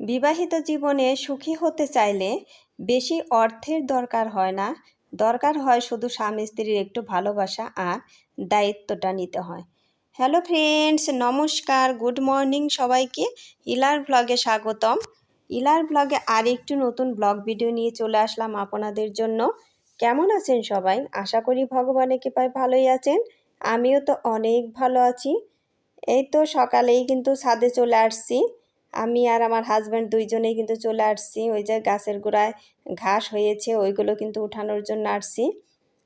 বিবাহিত জীবনে সুখী হতে চাইলে বেশি অর্থের দরকার হয় না। দরকার হয় শুধু স্বামী স্ত্রীর একটু ভালোবাসা আর দায়িত্বটা নিতে হয়। হ্যালো ফ্রেন্ডস নমস্কার গুড মর্নিং সবাইকে। ইলার ব্লগে স্বাগতম। ইলার ব্লগে আর একটু নতুন ব্লগ ভিডিও নিয়ে চলে আসলাম আপনাদের জন্য। কেমন আছেন সবাই? আশা করি ভগবানের কৃপায় ভালোই আছেন। আমিও তো অনেক ভালো আছি। এই তো সকালেই কিন্তু ছাদে চলে আসছি। আমি আর আমার হাজব্যান্ড দুইজনেই কিন্তু চলে আসছি। ওই যে গাছের গোড়ায় ঘাস হয়েছে, ওইগুলো কিন্তু উঠানোর জন্য আসছি।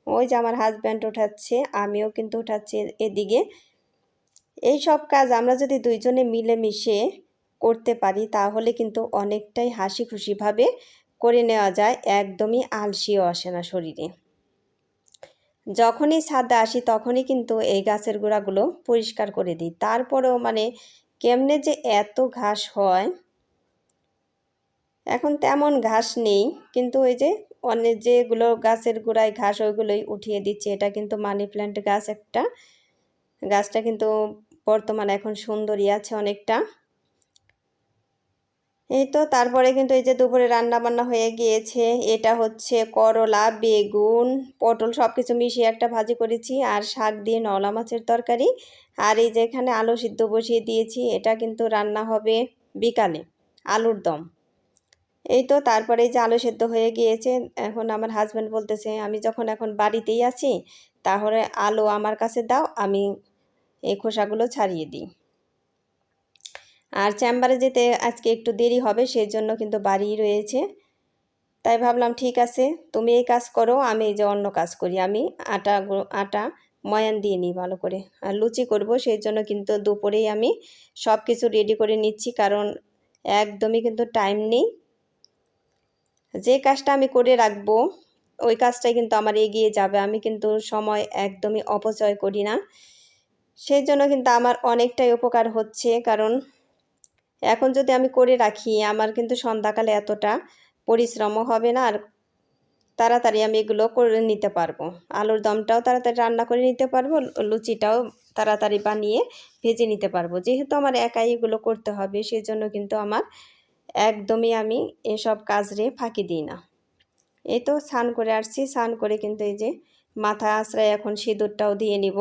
ওই যে আমার হাজব্যান্ড উঠাচ্ছে, আমিও কিন্তু উঠাচ্ছি এদিকে। এই সব কাজ আমরা যদি দুইজনে মিলেমিশে করতে পারি, তাহলে কিন্তু অনেকটাই হাসি খুশিভাবে করে নেওয়া যায়, একদমই আলসিও আসে না শরীরে। যখনই ছাদে আসি, তখনই কিন্তু এই গাছের গোড়াগুলো পরিষ্কার করে দিই। তারপরেও মানে কেমনে যে এত ঘাস হয়? এখন তেমন ঘাস নেই, কিন্তু ওই যে অনেক যেগুলো গাছের গোড়ায় ঘাস, ওইগুলোই উঠিয়ে দিচ্ছে। এটা কিন্তু মানি প্ল্যান্ট গাছ একটা। গাছটা কিন্তু বর্তমানে এখন সুন্দরী আছে অনেকটা। এই তো, তারপরে কিন্তু এই যে দুপুরে রান্না বান্না হয়ে গিয়েছে। এটা হচ্ছে করলা, বেগুন, পটল সব কিছু মিশিয়ে একটা ভাজি করেছি, আর শাক দিয়ে নলা মাছের তরকারি। আর এই যে এখানে আলু সিদ্ধ বসিয়ে দিয়েছি, এটা কিন্তু রান্না হবে বিকালে, আলুর দম। এই তো, তারপরে এই যে আলু সেদ্ধ হয়ে গিয়েছে, এখন আমার হাজব্যান্ড বলতেছে, আমি যখন এখন বাড়িতেই আছি, তাহলে আলু আমার কাছে দাও, আমি এই খোসাগুলো ছাড়িয়ে দিই। আর চেম্বারে যেতে আজকে একটু দেরি হবে সেই জন্য কিন্তু বাড়ি রয়েছে। তাই ভাবলাম, ঠিক আছে, তুমি এই কাজ করো, আমি এই যে অন্য কাজ করি, আমি আটা আটা ময়ান দিয়ে নিই ভালো করে। আর লুচি করব সেই জন্য কিন্তু দুপুরেই আমি সব কিছু রেডি করে নিচ্ছি, কারণ একদমই কিন্তু টাইম নেই। যে কাজটা আমি করে রাখব, ওই কাজটাই কিন্তু আমার এগিয়ে যাবে, আমি কিন্তু সময় একদমই অপচয় করি না। সেই জন্য কিন্তু আমার অনেকটাই উপকার হচ্ছে, কারণ এখন যদি আমি করে রাখি, আমার কিন্তু সন্ধ্যাকালে এতটা পরিশ্রমও হবে না, আর তাড়াতাড়ি আমি এগুলো করে নিতে পারব। আলুর দমটাও তাড়াতাড়ি রান্না করে নিতে পারব, লুচিটাও তাড়াতাড়ি বানিয়ে ভেজে নিতে পারব। যেহেতু আমার একাই এগুলো করতে হবে, সেজন্য কিন্তু আমার একদমই আমি এসব কাজ রে ফাঁকি দিই না। এই তো স্নান করে আসছি, স্নান করে কিন্তু এই যে মাথা আশ্রয় এখন সিঁদুরটাও দিয়ে নিব।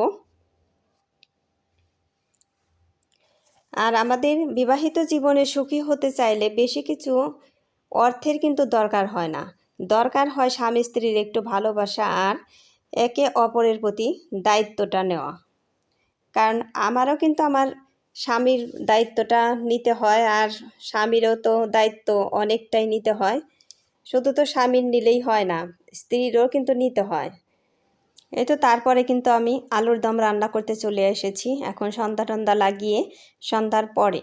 আর আমাদের বিবাহিত জীবনে সুখী হতে চাইলে বেশি কিছু অর্থের কিন্তু দরকার হয় না। দরকার হয় স্বামী স্ত্রীর একটু ভালোবাসা আর একে অপরের প্রতি দায়িত্বটা নেওয়া। কারণ আমারও কিন্তু আমার স্বামীর দায়িত্বটা নিতে হয় আর স্বামীরও তো দায়িত্ব অনেকটাই নিতে হয়। শুধু তো স্বামীর নিলেই হয় না, স্ত্রীরও কিন্তু নিতে হয়। এই তো তারপরে কিন্তু আমি আলুর দম রান্না করতে চলে এসেছি। এখন সন্ধ্যা টন্দা লাগিয়ে সন্ধ্যার পরে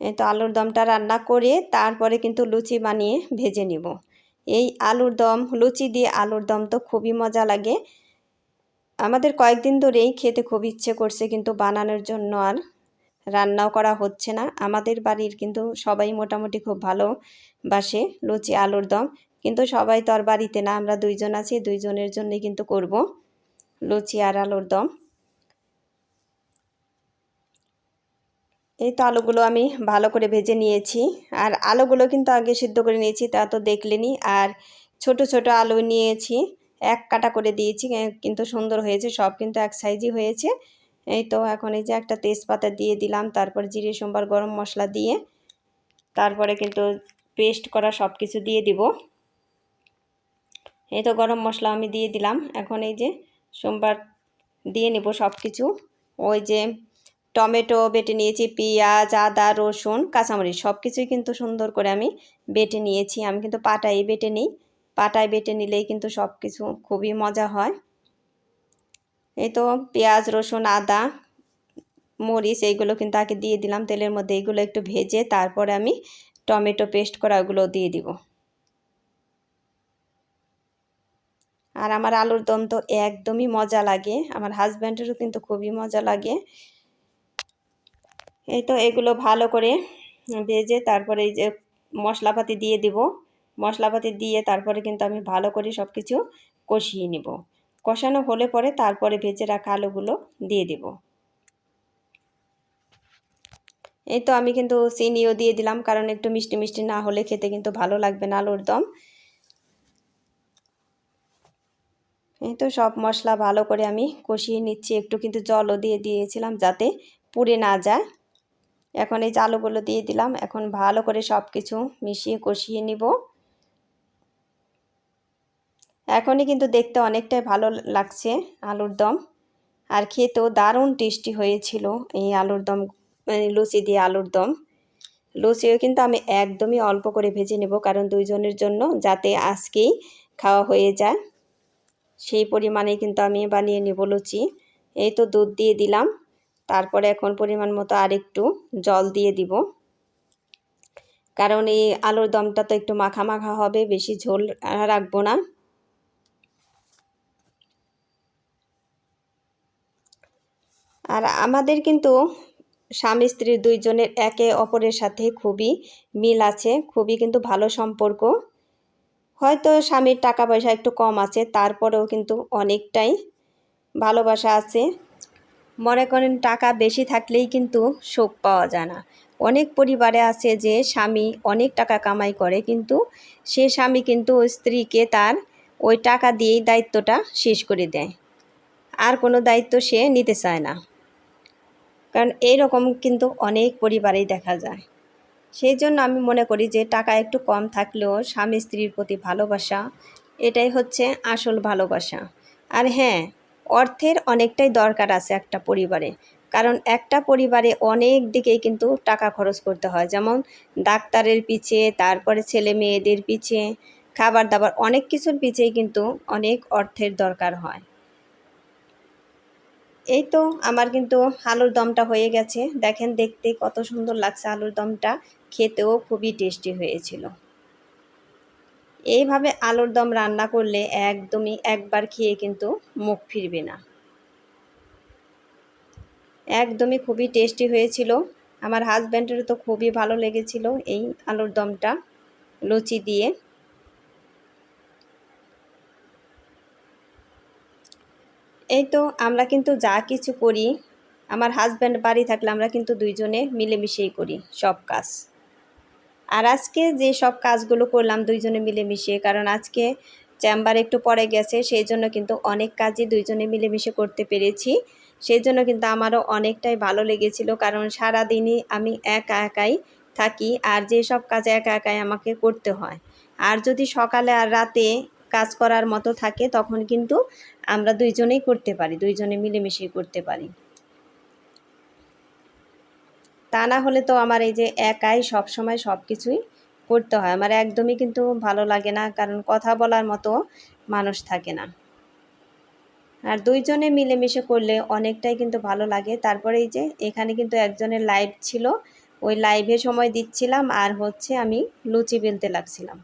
এই তো আলুর দমটা রান্না করে তারপরে কিন্তু লুচি বানিয়ে ভেজে নিব। এই আলুর দম, লুচি দিয়ে আলুর দম তো খুবই মজা লাগে। আমাদের কয়েকদিন ধরেই খেতে খুব ইচ্ছে করছে, কিন্তু বানানোর জন্য আর রান্নাও করা হচ্ছে না। আমাদের বাড়ির কিন্তু সবাই মোটামুটি খুব ভালো বাসে লুচি, আলুর দম। কিন্তু সবাই তো আর বাড়িতে না, আমরা দুইজন আছি, দুইজনের জন্যই কিন্তু করব। লুচি আর আলুর দম। এই তো আলুগুলো আমি ভালো করে ভেজে নিয়েছি। আর আলুগুলো কিন্তু আগে সিদ্ধ করে নিয়েছি, তা তো দেখলেনি। আর ছোট ছোট আলু নিয়েছি, এক কাটা করে দিয়েছি কিন্তু সুন্দর হয়েছে, সব কিন্তু এক সাইজই হয়েছে। এই তো এখন এই যে একটা তেজপাতা দিয়ে দিলাম, তারপর জিরে, সোমবার, গরম মশলা দিয়ে, তারপরে কিন্তু পেস্ট করা সব কিছু দিয়ে দিব। এই তো গরম মশলা আমি দিয়ে দিলাম। এখন এই যে সোমবার দিয়ে নেব সব কিছু ওই যে টমেটো বেটে নিয়েছি, পেঁয়াজ, আদা, রসুন, কাঁচামরিচ সব কিছুই কিন্তু সুন্দর করে আমি বেটে নিয়েছি। আমি কিন্তু পাটাই বেটে নিই। পাটায় বেটে নিলেই কিন্তু সব কিছু খুবই মজা হয়। এই তো পেঁয়াজ, রসুন, আদা, মরিচ এইগুলো কিন্তু আগে দিয়ে দিলাম। তেলের মধ্যে এইগুলো একটু ভেজে তারপরে আমি টমেটো পেস্ট করা ওগুলো দিয়ে দিব। আর আমার আলুর দম তো একদমই মজা লাগে। আমার হাজব্যান্ডেরও কিন্তু খুবই মজা লাগে। এই তো এগুলো ভালো করে ভেজে তারপরে এই যে মশলাপাতি দিয়ে দিব। মশলাপাতি দিয়ে তারপরে কিন্তু আমি ভালো করে সব কিছু কষিয়ে নিব। কষানো হলে পরে তারপরে ভেজে রাখা আলুগুলো দিয়ে দেব। এই তো আমি কিন্তু চিনিও দিয়ে দিলাম, কারণ একটু মিষ্টি মিষ্টি না হলে খেতে কিন্তু ভালো লাগবে না আলুর দম। এই তো সব মশলা ভালো করে আমি কষিয়ে নিচ্ছি। একটু কিন্তু জলও দিয়ে দিয়েছিলাম যাতে পুড়ে না যায়। এখন এই আলুগুলো দিয়ে দিলাম। এখন ভালো করে সব কিছু মিশিয়ে কষিয়ে নিব। এখনই কিন্তু দেখতে অনেকটাই ভালো লাগছে আলুর দম। আর খেতেও দারুণ টেস্টি হয়েছিল এই আলুর দম লুচি দিয়ে আলুর দম। লুচিও কিন্তু আমি একদমই অল্প করে ভেজে নেব, কারণ দুইজনের জন্য যাতে আজকেই খাওয়া হয়ে যায়। সেই পরিমাণে কিন্তু আমি বানিয়ে নেব লুচি। এই তো দুধ দিয়ে দিলাম। তারপরে এখন পরিমাণ মতো আরেকটু জল দিয়ে দিব। কারণ এই আলুর দমটা তো একটু মাখা মাখা হবে, বেশি ঝোল রাখব না। আর আমাদের কিন্তু স্বামী স্ত্রী দুইজনের একে অপরের সাথে খুবই মিল আছে, খুবই কিন্তু ভালো সম্পর্ক। হয়তো স্বামীর টাকা পয়সা একটু কম আছে, তারপরেও কিন্তু অনেকটাই ভালোবাসা আছে। মনে করেন টাকা বেশি থাকলেই কিন্তু শোক পাওয়া যায় না। অনেক পরিবারে আছে যে স্বামী অনেক টাকা কামাই করে, কিন্তু সে স্বামী কিন্তু ওই স্ত্রীকে তার ওই টাকা দিয়েই দায়িত্বটা শেষ করে দেয়। আর কোনো দায়িত্ব সে নিতে চায় না। কারণ এইরকম কিন্তু অনেক পরিবারেই দেখা যায়। সেই জন্য আমি মনে করি যে টাকা একটু কম থাকলেও স্বামী স্ত্রীর প্রতি ভালোবাসা, এটাই হচ্ছে আসল ভালোবাসা। আর হ্যাঁ অর্থের অনেকটাই দরকার আছে একটা পরিবারে। কারণ একটা পরিবারে অনেক দিকেই কিন্তু টাকা খরচ করতে হয়। যেমন ডাক্তারের পিছে, তারপরে ছেলে মেয়েদের পিছে, খাবার দাবার অনেক কিছুর পিছেই কিন্তু অনেক অর্থের দরকার হয়। এই তো আমার কিন্তু আলুর দমটা হয়ে গেছে। দেখেন দেখতে কত সুন্দর লাগছে আলুর দমটা। খেতেও খুবই টেস্টি হয়েছিল। এইভাবে আলুর দম রান্না করলে একদমই একবার খেয়ে কিন্তু মুখ ফিরবে না। একদমই খুবই টেস্টি হয়েছিল। আমার হাজব্যান্ডেরও তো খুবই ভালো লেগেছিল এই আলুর দমটা। লুচি দিয়ে। এই তো আমরা কিন্তু যা কিছু করি, আমার হাজব্যান্ড বাড়ি থাকলে আমরা কিন্তু দুইজনে মিলেমিশেই করি সব কাজ। আর আজকে যে সব কাজগুলো করলাম দুইজনে মিলেমিশে, কারণ আজকে চেম্বার একটু পরে গেছে, সেই জন্য কিন্তু অনেক কাজই দুইজনে মিলেমিশে করতে পেরেছি। সেই জন্য কিন্তু আমারও অনেকটাই ভালো লেগেছিল, কারণ সারা দিনই আমি একা একাই থাকি, আর যে সব কাজ একা একাই আমাকে করতে হয়। আর যদি সকালে আর রাতে কাজ করার মতো থাকে, তখন কিন্তু আমরা দুইজনেই করতে পারি, দুইজনে মিলেমিশেই করতে পারি। তা না হলে তো আমার এই যে একাই সব সময় সব কিছুই করতে হয়, আমার একদমই কিন্তু ভালো লাগে না, কারণ কথা বলার মতো মানুষ থাকে না। আর দুইজনে মিলেমিশে করলে অনেকটাই কিন্তু ভালো লাগে, তারপরে এই যে এখানে কিন্তু একজনের লাইভ ছিল, ওই লাইভে সময় দিচ্ছিলাম, আর হচ্ছে আমি লুচি বেলতে লাগছিলাম।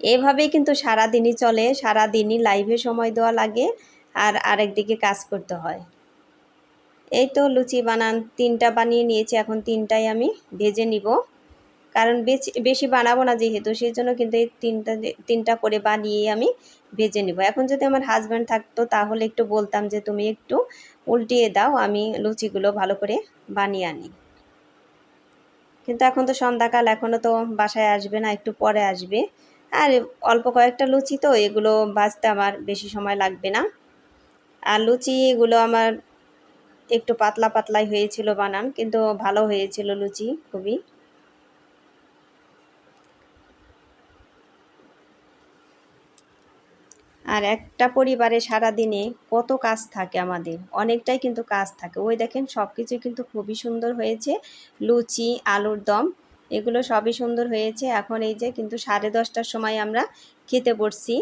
এভাবেই কিন্তু সারা দিনই চলে সারা দিনই লাইভে সময় দেওয়া লাগে আর আরেক দিকে কাজ করতে হয়। এই তো লুচি বানান, তিনটা বানিয়ে নিয়েছি, এখন তিনটাই আমি ভেজে নিব। কারণ বেশি বেশি বানাবো না যেহেতু সেই জন্য কিন্তু এই তিনটা তিনটা করে বানিয়ে আমি ভেজে নিব। এখন যদি আমার হাজব্যান্ড থাকতো, তাহলে একটু বলতাম যে, তুমি একটু উল্টিয়ে দাও, আমি লুচিগুলো ভালো করে বানিয়ে আনি। কিন্তু এখন তো সন্ধ্যাকাল এখনও তো বাসায় আসবে না, একটু পরে আসবে। আর অল্প কয়েকটা লুচি তো, এগুলো বাজতে আমার বেশি সময় লাগবে না। আর লুচি এগুলো আমার একটু পাতলা পাতলাই হয়েছিল বানান, কিন্তু ভালো হয়েছিল লুচি খুবই। আর একটা পরিবারে সারা দিনে কত কাজ থাকে আমাদের, অনেকটাই কিন্তু কাজ থাকে। ওই দেখেন সব কিছু কিন্তু খুবই সুন্দর হয়েছে, লুচি, আলুর দম। এগুলো সবই সুন্দর হয়েছে। এখন এই যে কিন্তু সাড়ে দশটার সময় আমরা খেতে বসছি,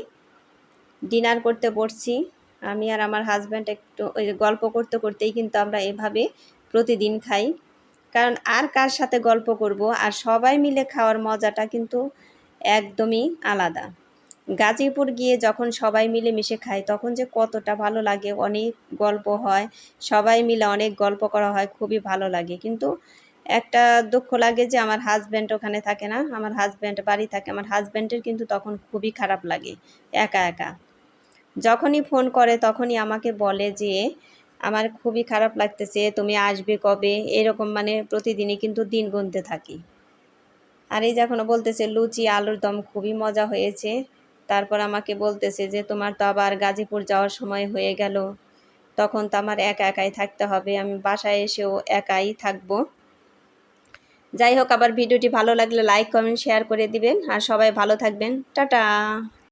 ডিনার করতে বসছি। আমি আর আমার হাজব্যান্ড একটু ওই গল্প করতে করতেই কিন্তু আমরা এভাবে প্রতিদিন খাই। কারণ আর কার সাথে গল্প করব? আর সবাই মিলে খাওয়ার মজাটা কিন্তু একদমই আলাদা। গাজীপুর গিয়ে যখন সবাই মিলে মিশে খাই তখন যে কতটা ভালো লাগে। অনেক গল্প হয়, সবাই মিলে অনেক গল্প করা হয়, খুবই ভালো লাগে। কিন্তু একটা দুঃখ লাগে যে আমার হাজব্যান্ড ওখানে থাকে না, আমার হাজব্যান্ড বাড়ি থাকে, আমার হাজব্যান্ডের কিন্তু তখন খুবই খারাপ লাগে, একা একা। যখনই ফোন করে তখনই আমাকে বলে যে, আমার খুবই খারাপ লাগতেছে, তুমি আসবে কবে? এরকম মানে প্রতিদিনই কিন্তু দিন গুনতে থাকি। আর এই যখন বলতেছে, লুচি, আলুর দম খুবই মজা হয়েছে। তারপর আমাকে বলতেছে যে, তোমার তো আবার গাজীপুর যাওয়ার সময় হয়ে গেল। তখন তো আমার একা একাই থাকতে হবে, আমি বাসায় এসেও একাই থাকব। যাই হোক, আবার ভিডিওটি ভালো লাগলে লাইক কমেন্ট শেয়ার করে দিবেন। আর সবাই ভালো থাকবেন। টাটা!